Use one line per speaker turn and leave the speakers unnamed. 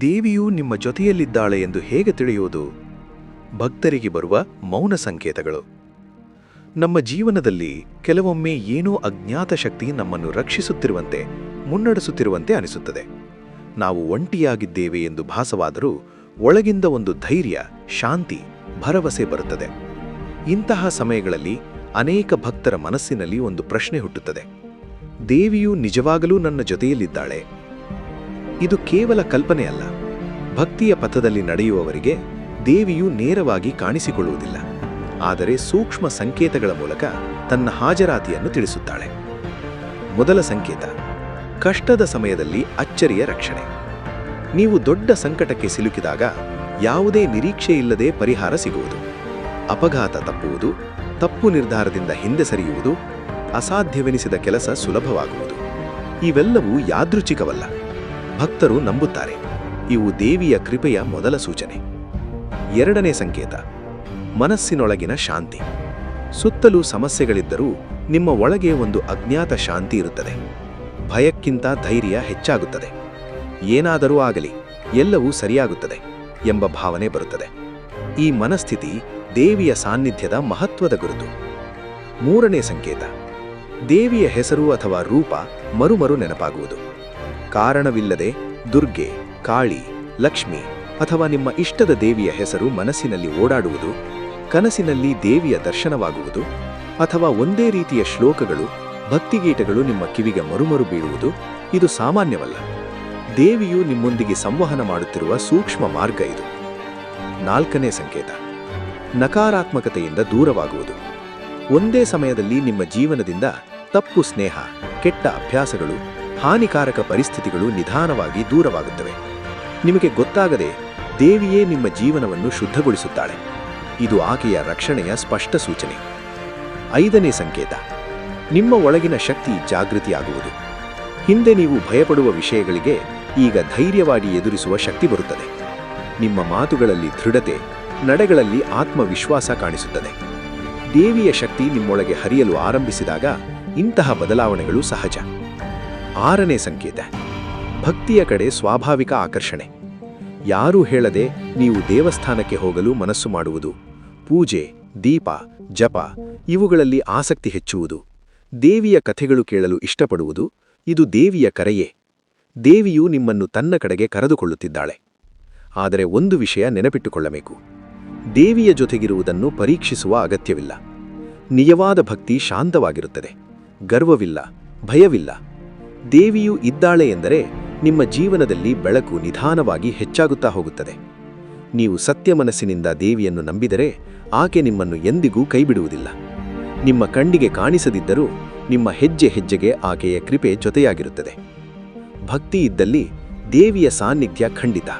ದೇವಿಯು ನಿಮ್ಮ ಜೊತೆಯಲ್ಲಿದ್ದಾಳೆ ಎಂದು ಹೇಗೆ ತಿಳಿಯುವುದು? ಭಕ್ತರಿಗೆ ಬರುವ ಮೌನ ಸಂಕೇತಗಳು. ನಮ್ಮ ಜೀವನದಲ್ಲಿ ಕೆಲವೊಮ್ಮೆ ಏನೋ ಅಜ್ಞಾತ ಶಕ್ತಿ ನಮ್ಮನ್ನು ರಕ್ಷಿಸುತ್ತಿರುವಂತೆ, ಮುನ್ನಡೆಸುತ್ತಿರುವಂತೆ ಅನಿಸುತ್ತದೆ. ನಾವು ಒಂಟಿಯಾಗಿದ್ದೇವೆ ಎಂದು ಭಾಸವಾದರೂ, ಒಳಗಿಂದ ಒಂದು ಧೈರ್ಯ, ಶಾಂತಿ, ಭರವಸೆ ಬರುತ್ತದೆ. ಇಂತಹ ಸಮಯಗಳಲ್ಲಿ ಅನೇಕ ಭಕ್ತರ ಮನಸ್ಸಿನಲ್ಲಿ ಒಂದು ಪ್ರಶ್ನೆ ಹುಟ್ಟುತ್ತದೆ. ದೇವಿಯು ನಿಜವಾಗಲೂ ನನ್ನ ಜೊತೆಯಲ್ಲಿದ್ದಾಳೆ. ಇದು ಕೇವಲ ಕಲ್ಪನೆಯಲ್ಲ ಭಕ್ತಿಯ ಪಥದಲ್ಲಿ ನಡೆಯುವವರಿಗೆ ದೇವಿಯು ನೇರವಾಗಿ ಕಾಣಿಸಿಕೊಳ್ಳುವುದಿಲ್ಲ. ಆದರೆ ಸೂಕ್ಷ್ಮ ಸಂಕೇತಗಳ ಮೂಲಕ ತನ್ನ ಹಾಜರಾತಿಯನ್ನು ತಿಳಿಸುತ್ತಾಳೆ. ಮೊದಲ ಸಂಕೇತ, ಕಷ್ಟದ ಸಮಯದಲ್ಲಿ ಅಚ್ಚರಿಯ ರಕ್ಷಣೆ. ನೀವು ದೊಡ್ಡ ಸಂಕಟಕ್ಕೆ ಸಿಲುಕಿದಾಗ ಯಾವುದೇ ನಿರೀಕ್ಷೆಯಿಲ್ಲದೆ ಪರಿಹಾರ ಸಿಗುವುದು. ಅಪಘಾತ ತಪ್ಪುವುದು, ತಪ್ಪು ನಿರ್ಧಾರದಿಂದ ಹಿಂದೆ ಸರಿಯುವುದು, ಅಸಾಧ್ಯವೆನಿಸಿದ ಕೆಲಸ ಸುಲಭವಾಗುವುದು. ಇವೆಲ್ಲವೂ ಯಾದೃಚ್ಛಿಕವಲ್ಲ. ಭಕ್ತರು ನಂಬುತ್ತಾರೆ. ಇವು ದೇವಿಯ ಕೃಪೆಯ ಮೊದಲ ಸೂಚನೆ. ಎರಡನೇ ಸಂಕೇತ, ಮನಸ್ಸಿನೊಳಗಿನ ಶಾಂತಿ. ಸುತ್ತಲೂ ಸಮಸ್ಯೆಗಳಿದ್ದರೂ ನಿಮ್ಮ ಒಳಗೆ ಒಂದು ಅಜ್ಞಾತ ಶಾಂತಿ ಇರುತ್ತದೆ. ಭಯಕ್ಕಿಂತ ಧೈರ್ಯ ಹೆಚ್ಚಾಗುತ್ತದೆ. ಏನಾದರೂ ಆಗಲಿ, ಎಲ್ಲವೂ ಸರಿಯಾಗುತ್ತದೆ ಎಂಬ ಭಾವನೆ ಬರುತ್ತದೆ. ಈ ಮನಸ್ಥಿತಿ ದೇವಿಯ ಸಾನ್ನಿಧ್ಯದ ಮಹತ್ವದ ಗುರುತು. ಮೂರನೇ ಸಂಕೇತ, ದೇವಿಯ ಹೆಸರು ಅಥವಾ ರೂಪ ಮರುಮರು ನೆನಪಾಗುವುದು. ಕಾರಣವಿಲ್ಲದೆ ದುರ್ಗೆ, ಕಾಳಿ, ಲಕ್ಷ್ಮಿ ಅಥವಾ ನಿಮ್ಮ ಇಷ್ಟದ ದೇವಿಯ ಹೆಸರು ಮನಸ್ಸಿನಲ್ಲಿ ಓಡಾಡುವುದು, ಕನಸಿನಲ್ಲಿ ದೇವಿಯ ದರ್ಶನವಾಗುವುದು ಅಥವಾ ಒಂದೇ ರೀತಿಯ ಶ್ಲೋಕಗಳು ಭಕ್ತಿಗೀಟಗಳು ನಿಮ್ಮ ಕಿವಿಗೆ ಮರುಮರು ಬೀಳುವುದು, ಇದು ಸಾಮಾನ್ಯವಲ್ಲ. ದೇವಿಯು ನಿಮ್ಮೊಂದಿಗೆ ಸಂವಹನ ಮಾಡುತ್ತಿರುವ ಸೂಕ್ಷ್ಮ ಮಾರ್ಗ ಇದು. ನಾಲ್ಕನೇ ಸಂಕೇತ. ನಕಾರಾತ್ಮಕತೆಯಿಂದ ದೂರವಾಗುವುದು. ಒಂದೇ ಸಮಯದಲ್ಲಿ ನಿಮ್ಮ ಜೀವನದಿಂದ ತಪ್ಪು ಸ್ನೇಹ, ಕೆಟ್ಟ ಅಭ್ಯಾಸಗಳು ಹಾನಿಕಾರಕ ಪರಿಸ್ಥಿತಿಗಳು ನಿಧಾನವಾಗಿ ದೂರವಾಗುತ್ತವೆ. ನಿಮಗೆ ಗೊತ್ತಾಗದೆ ದೇವಿಯೇ ನಿಮ್ಮ ಜೀವನವನ್ನು ಶುದ್ಧಗೊಳಿಸುತ್ತಾಳೆ. ಇದು ಆಕೆಯ ರಕ್ಷಣೆಯ ಸ್ಪಷ್ಟ ಸೂಚನೆ. ಐದನೇ ಸಂಕೇತ. ನಿಮ್ಮ ಒಳಗಿನ ಶಕ್ತಿ ಜಾಗೃತಿಯಾಗುವುದು. ಹಿಂದೆ ನೀವು ಭಯಪಡುವ ವಿಷಯಗಳಿಗೆ ಈಗ ಧೈರ್ಯವಾಗಿ ಎದುರಿಸುವ ಶಕ್ತಿ ಬರುತ್ತದೆ. ನಿಮ್ಮ ಮಾತುಗಳಲ್ಲಿ ದೃಢತೆ, ನಡೆಗಳಲ್ಲಿ ಆತ್ಮವಿಶ್ವಾಸ ಕಾಣಿಸುತ್ತದೆ. ದೇವಿಯ ಶಕ್ತಿ ನಿಮ್ಮೊಳಗೆ ಹರಿಯಲು ಆರಂಭಿಸಿದಾಗ ಇಂತಹ ಬದಲಾವಣೆಗಳು ಸಹಜ. ಆರನೇ ಸಂಕೇತ. ಭಕ್ತಿಯ ಕಡೆ ಸ್ವಾಭಾವಿಕ ಆಕರ್ಷಣೆ. ಯಾರೂ ಹೇಳದೆ ನೀವು ದೇವಸ್ಥಾನಕ್ಕೆ ಹೋಗಲು ಮನಸ್ಸು ಮಾಡುವುದು. ಪೂಜೆ, ದೀಪ, ಜಪ ಇವುಗಳಲ್ಲಿ ಆಸಕ್ತಿ ಹೆಚ್ಚುವುದು. ದೇವಿಯ ಕಥೆಗಳು ಕೇಳಲು ಇಷ್ಟಪಡುವುದು ಇದು ದೇವಿಯ ಕರೆಯೇ. ದೇವಿಯು ನಿಮ್ಮನ್ನು ತನ್ನ ಕಡೆಗೆ ಕರೆದುಕೊಳ್ಳುತ್ತಿದ್ದಾಳೆ. ಆದರೆ ಒಂದು ವಿಷಯ ನೆನಪಿಟ್ಟುಕೊಳ್ಳಬೇಕು. ದೇವಿಯ ಜೊತೆಗಿರುವುದನ್ನು ಪರೀಕ್ಷಿಸುವ ಅಗತ್ಯವಿಲ್ಲ. ನಿಯವಾದ ಭಕ್ತಿ ಶಾಂತವಾಗಿರುತ್ತದೆ. ಗರ್ವವಿಲ್ಲ, ಭಯವಿಲ್ಲ. ದೇವಿಯು ಇದ್ದಾಳೆ ಎಂದರೆ ನಿಮ್ಮ ಜೀವನದಲ್ಲಿ ಬೆಳಕು ನಿಧಾನವಾಗಿ ಹೆಚ್ಚಾಗುತ್ತಾ ಹೋಗುತ್ತದೆ. ನೀವು ಸತ್ಯ ಮನಸ್ಸಿನಿಂದ ದೇವಿಯನ್ನು ನಂಬಿದರೆ ಆಕೆ ನಿಮ್ಮನ್ನು ಎಂದಿಗೂ ಕೈಬಿಡುವುದಿಲ್ಲ. ನಿಮ್ಮ ಕಣ್ಣಿಗೆ ಕಾಣಿಸದಿದ್ದರೂ ನಿಮ್ಮ ಹೆಜ್ಜೆ ಹೆಜ್ಜೆಗೆ ಆಕೆಯ ಕೃಪೆ ಜೊತೆಯಾಗಿರುತ್ತದೆ. ಭಕ್ತಿ ಇದ್ದಲ್ಲಿ ದೇವಿಯ ಸಾನ್ನಿಧ್ಯ ಖಂಡಿತ.